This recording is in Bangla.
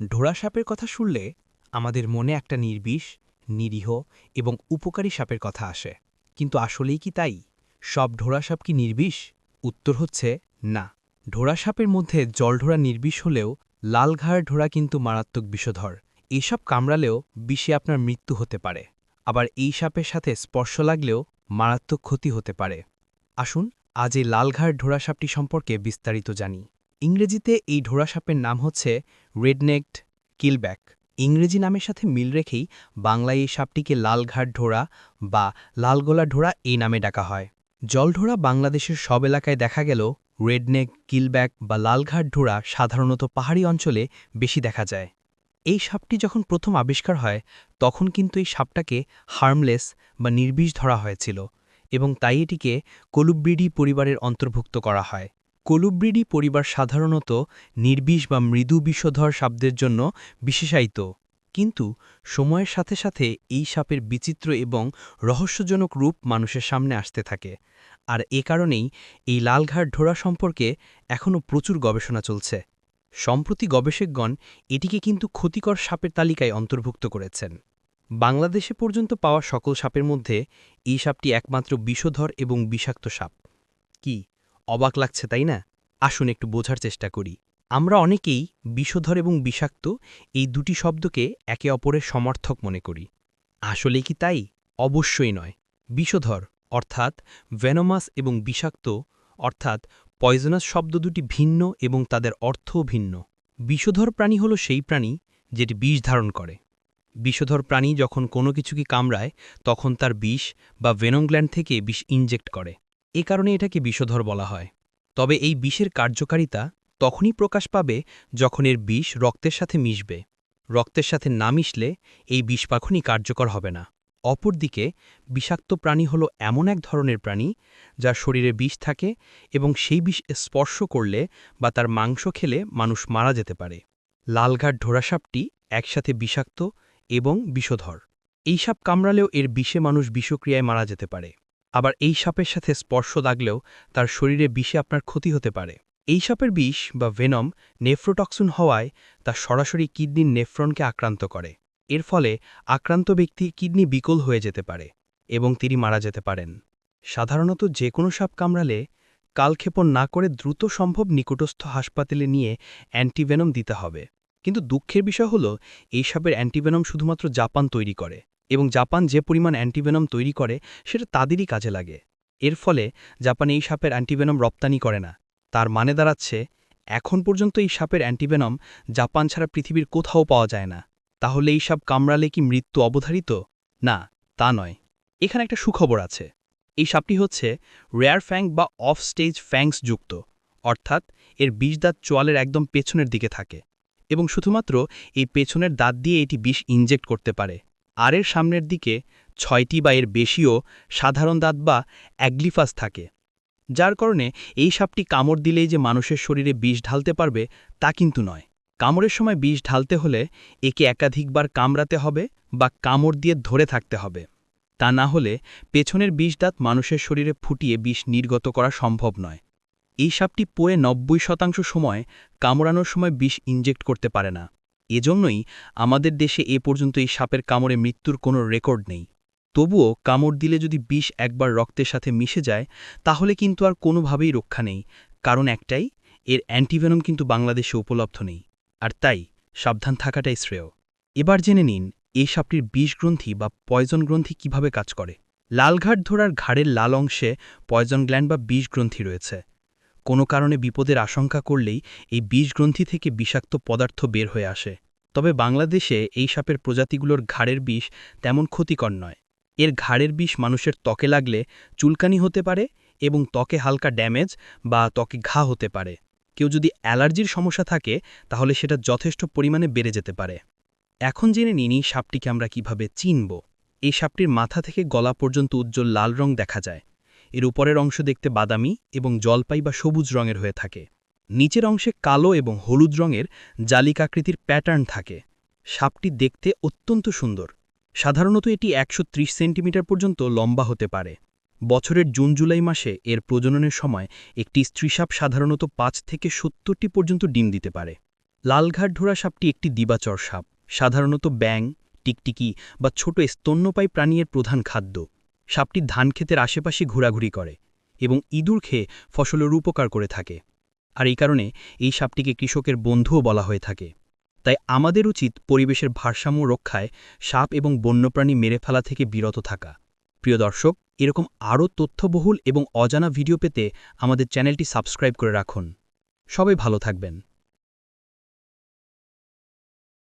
ঢোড়া সাপের কথা শুনলে আমাদের মনে একটা নির্বিষ, নিরীহ এবং উপকারী সাপের কথা আসে। কিন্তু আসলেই কি তাই? সব ঢোড়া সাপ কি নির্বিষ? উত্তর হচ্ছে না। ঢোড়া সাপের মধ্যে জলঢোড়া নির্বিষ হলেও লালঘাড় ঢোড়া কিন্তু মারাত্মক বিষধর। এসব কামড়ালেও বিষে আপনার মৃত্যু হতে পারে। আবার এই সাপের সাথে স্পর্শ লাগলেও মারাত্মক ক্ষতি হতে পারে। আসুন আজ এই লালঘাড় ঢোড়া সাপটি সম্পর্কে বিস্তারিত জানি। ইংরেজিতে এই ঢোড়া সাপের নাম হচ্ছে রেডনেকড কিলব্যাক ইংরেজি নামের সাথে মিল রেখেই বাংলায় এই সাপটিকে লালঘাট ঢোড়া বা লালগোলা ঢোড়া এই নামে ডাকা হয়। জলঢোড়া বাংলাদেশের সব এলাকায় দেখা গেল রেডনেক কিলব্যাক বা লালঘাট ঢোড়া সাধারণত পাহাড়ি অঞ্চলে বেশি দেখা যায়। এই সাপটি যখন প্রথম আবিষ্কার হয়, তখন কিন্তু এই সাপটাকে হার্মলেস বা নির্বিষ ধরা হয়েছিল এবং তাই এটিকে কলুব্রিডি পরিবারের অন্তর্ভুক্ত করা হয়। কলুব্রিডি পরিবার সাধারণত নির্বিষ বা মৃদু বিষধর সাপদের জন্য বিশেষায়িত। কিন্তু সময়ের সাথে সাথে এই সাপের বিচিত্র এবং রহস্যজনক রূপ মানুষের সামনে আসতে থাকে। আর এ কারণেই এই লালঘাট ঢোড়া সম্পর্কে এখনও প্রচুর গবেষণা চলছে। সম্প্রতি গবেষকগণ এটিকে কিন্তু ক্ষতিকর সাপের তালিকায় অন্তর্ভুক্ত করেছেন। বাংলাদেশে পর্যন্ত পাওয়া সকল সাপের মধ্যে এই সাপটি একমাত্র বিষধর এবং বিষাক্ত সাপ। কি? অবাক লাগছে, তাই না? আসুন একটু বোঝার চেষ্টা করি। আমরা অনেকেই বিষধর এবং বিষাক্ত এই দুটি শব্দকে একে অপরের সমর্থক মনে করি। আসলে কি তাই? অবশ্যই নয়। বিষধর অর্থাৎ ভেনোমাস এবং বিষাক্ত অর্থাৎ পয়জনাস শব্দ দুটি ভিন্ন এবং তাদের অর্থও ভিন্ন। বিষধর প্রাণী হল সেই প্রাণী যেটি বিষ ধারণ করে। বিষধর প্রাণী যখন কোনো কিছুকে কামড়ায়, তখন তার বিষ বা ভেনমগ্ল্যান্ড থেকে বিষ ইনজেক্ট করে। এ কারণে এটাকে বিষধর বলা হয়। তবে এই বিষের কার্যকারিতা তখনই প্রকাশ পাবে যখন এর বিষ রক্তের সাথে মিশবে। রক্তের সাথে না মিশলে এই বিষ কখনই কার্যকর হবে না। অপরদিকে, বিষাক্ত প্রাণী হল এমন এক ধরনের প্রাণী যার শরীরে বিষ থাকে এবং সেই বিষ স্পর্শ করলে বা তার মাংস খেলে মানুষ মারা যেতে পারে। লালঘাট ঢোড়াসাপটি একসাথে বিষাক্ত এবং বিষধর। এই সাপ কামড়ালেও এর বিষে মানুষ বিষক্রিয়ায় মারা যেতে পারে। আবার এই সাপের সাথে স্পর্শ লাগলেও তার শরীরে বিষে আপনার ক্ষতি হতে পারে। এই সাপের বিষ বা ভেনম নেফ্রোটক্সিন হওয়ায় তা সরাসরি কিডনির নেফ্রনকে আক্রান্ত করে। এর ফলে আক্রান্ত ব্যক্তি কিডনি বিকল হয়ে যেতে পারে এবং তিনি মারা যেতে পারেন। সাধারণত যে কোনো সাপ কামড়ালে কালক্ষেপণ না করে দ্রুত সম্ভব নিকটস্থ হাসপাতালে নিয়ে অ্যান্টিভেনম দিতে হবে। কিন্তু দুঃখের বিষয় হল, এই সাপের অ্যান্টিভেনম শুধুমাত্র জাপান তৈরি করে। এবং জাপান যে পরিমাণ অ্যান্টিভেনম তৈরি করে, সেটা তাদেরই কাজে লাগে। এর ফলে জাপান এই সাপের অ্যান্টিভেনম রপ্তানি করে না। তার মানে দাঁড়াচ্ছে, এখন পর্যন্ত এই সাপের অ্যান্টিভেনম জাপান ছাড়া পৃথিবীর কোথাও পাওয়া যায় না। তাহলে এই সাপ কামড়ালে কি মৃত্যু অবধারিত? না, তা নয়। এখানে একটা সুখবর আছে। এই সাপটি হচ্ছে রেয়ার ফ্যাং বা অফ স্টেজ ফ্যাংস যুক্ত, অর্থাৎ এর বিষ দাঁত চোয়ালের একদম পেছনের দিকে থাকে। এবং শুধুমাত্র এই পেছনের দাঁত দিয়ে এটি বিষ ইনজেক্ট করতে পারে। আর এর সামনের দিকে ছয়টি বা এর বেশিও সাধারণ দাঁত বা অ্যাগ্লিফাস থাকে। যার কারণে এই সাপটি কামড় দিলেই যে মানুষের শরীরে বিষ ঢালতে পারবে তা কিন্তু নয়। কামড়ের সময় বিষ ঢালতে হলে একে একাধিকবার কামড়াতে হবে বা কামড় দিয়ে ধরে থাকতে হবে। তা না হলে পেছনের বিষ দাঁত মানুষের শরীরে ফুটিয়ে বিষ নির্গত করা সম্ভব নয়। এই সাপটি পোয়ে নব্বই শতাংশ সময় কামড়ানোর সময় বিষ ইনজেক্ট করতে পারে না। এজন্যই আমাদের দেশে এ পর্যন্ত এই সাপের কামড়ে মৃত্যুর কোনো রেকর্ড নেই। তবুও কামড় দিলে যদি বিষ একবার রক্তের সাথে মিশে যায়, তাহলে কিন্তু আর কোনোভাবেই রক্ষা নেই। কারণ একটাই, এর অ্যান্টিভেনম কিন্তু বাংলাদেশে উপলব্ধ নেই। আর তাই, সাবধান থাকাটাই শ্রেয়। এবার জেনে নিন, এই সাপটির বিষ গ্রন্থি বা পয়জন গ্রন্থি কীভাবে কাজ করে? লালঘাট ধরার ঘাড়ের লাল অংশে পয়জন গ্ল্যান্ড বা বিষ গ্রন্থি রয়েছে। কোনো কারণে বিপদের আশঙ্কা করলেই এই বিষ গ্রন্থি থেকে বিষাক্ত পদার্থ বের হয়ে আসে। তবে বাংলাদেশে এই সাপের প্রজাতিগুলোর ঘাড়ের বিষ তেমন ক্ষতিকর নয়। এর ঘাড়ের বিষ মানুষের ত্বকে লাগলে চুলকানি হতে পারে এবং ত্বকে হালকা ড্যামেজ বা ত্বকে ঘা হতে পারে। কেউ যদি অ্যালার্জির সমস্যা থাকে, তাহলে সেটা যথেষ্ট পরিমাণে বেড়ে যেতে পারে। এখন জেনে নিনি সাপটিকে আমরা কীভাবে চিনব। এই সাপটির মাথা থেকে গলা পর্যন্ত উজ্জ্বল লাল রং দেখা যায়। এর উপরের অংশ দেখতে বাদামি এবং জলপাই বা সবুজ রঙের হয়ে থাকে। নিচের অংশে কালো এবং হলুদ রঙের জালিকাকৃতির প্যাটার্ন থাকে। সাপটি দেখতে অত্যন্ত সুন্দর। সাধারণত এটি একশো ত্রিশ সেন্টিমিটার পর্যন্ত লম্বা হতে পারে। বছরের জুন জুলাই মাসে এর প্রজননের সময় একটি স্ত্রীসাপ সাধারণত পাঁচ থেকে সত্তরটি পর্যন্ত ডিম দিতে পারে। লালঘাট ঢোড়া সাপটি একটি দিবাচর সাপ। সাধারণত ব্যাং টিকটিকি বা ছোট স্তন্যপায়ী প্রাণীর প্রধান খাদ্য। সাপটি ধান ক্ষেতের আশেপাশে ঘোরাঘুরি করে এবং ইঁদুর খেয়ে ফসলের উপকার করে থাকে। আর এই কারণে এই সাপটিকে কৃষকের বন্ধুও বলা হয়ে থাকে। তাই আমাদের উচিত পরিবেশের ভারসাম্য রক্ষায় সাপ এবং বন্যপ্রাণী মেরে ফেলা থেকে বিরত থাকা। প্রিয় দর্শক, এরকম আরও তথ্যবহুল এবং অজানা ভিডিও পেতে আমাদের চ্যানেলটি সাবস্ক্রাইব করে রাখুন। সবাই ভালো থাকবেন।